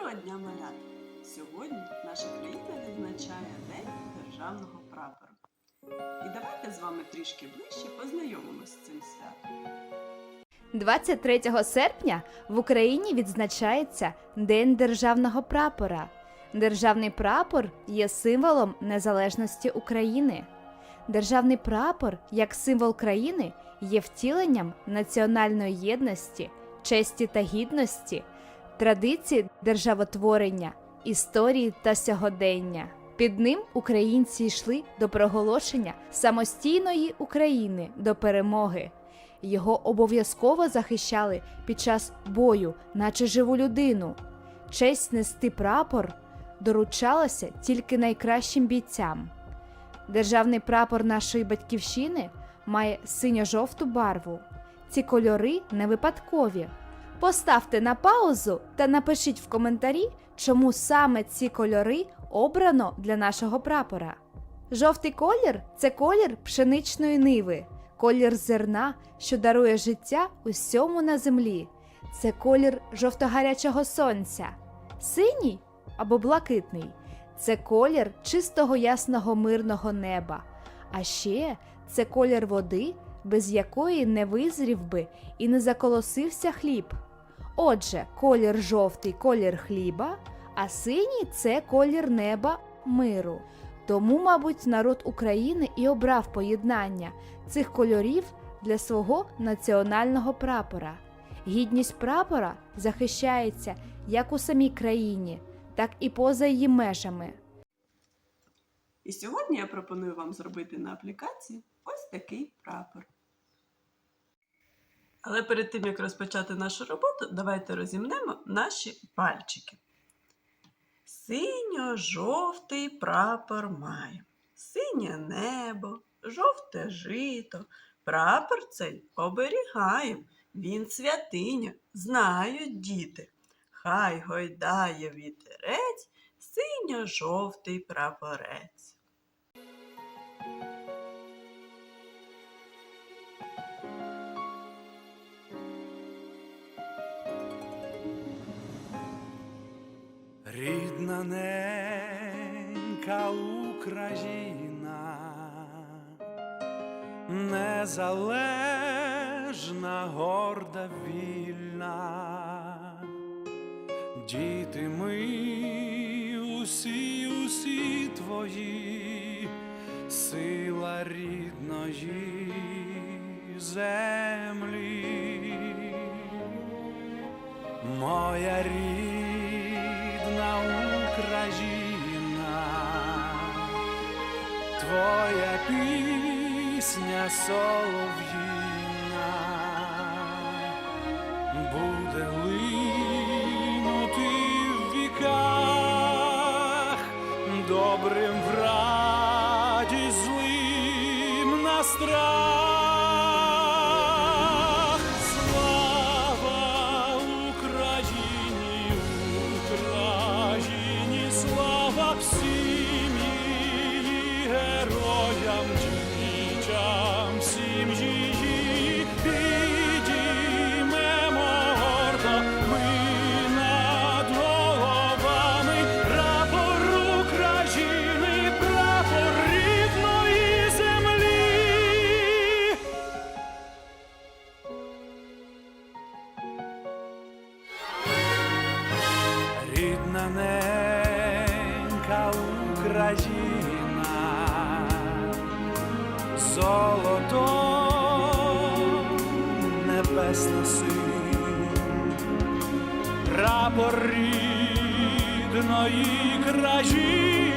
Доброго дня, малята! Сьогодні наша країна відзначає День державного прапору. І давайте з вами трішки ближче познайомимося з цим святом. 23 серпня в Україні відзначається День державного прапора. Державний прапор є символом незалежності України. Державний прапор, як символ країни, є втіленням національної єдності, честі та гідності, традиції державотворення, історії та сьогодення. Під ним українці йшли до проголошення самостійної України до перемоги. Його обов'язково захищали під час бою, наче живу людину. Честь нести прапор доручалася тільки найкращим бійцям. Державний прапор нашої батьківщини має синьо-жовту барву. Ці кольори не випадкові. Поставте на паузу та напишіть в коментарі, чому саме ці кольори обрано для нашого прапора. Жовтий колір це колір пшеничної ниви, колір зерна, що дарує життя усьому на землі. Це колір жовто-гарячого сонця. Синій або блакитний це колір чистого ясного мирного неба. А ще це колір води, без якої не визрів би і не заколосився хліб. Отже, колір жовтий колір хліба, а синій це колір неба миру. Тому, мабуть, народ України і обрав поєднання цих кольорів для свого національного прапора. Гідність прапора захищається як у самій країні, так і поза її межами. І сьогодні я пропоную вам зробити на аплікації ось такий прапор. Але перед тим, як розпочати нашу роботу, давайте розімнемо наші пальчики. Синьо-жовтий прапор маємо, синє небо, жовте жито. Прапор цей оберігаєм, він святиня, знають діти. Хай гойдає вітерець, синьо-жовтий прапорець. Рідна ненька Україна, незалежна, горда, вільна, діти ми усі, усі твої, сила рідної землі. Моя рідна Україна, твоя пісня солов'їна буде линути в віках, добрим в раді, злим на страх. Всім її героям, дітям, всім її підіймемо гордо ми над головами. Прапор України, прапор рідної землі. Рідна ненька Україна, золото небесна синь, прапор рідної країни,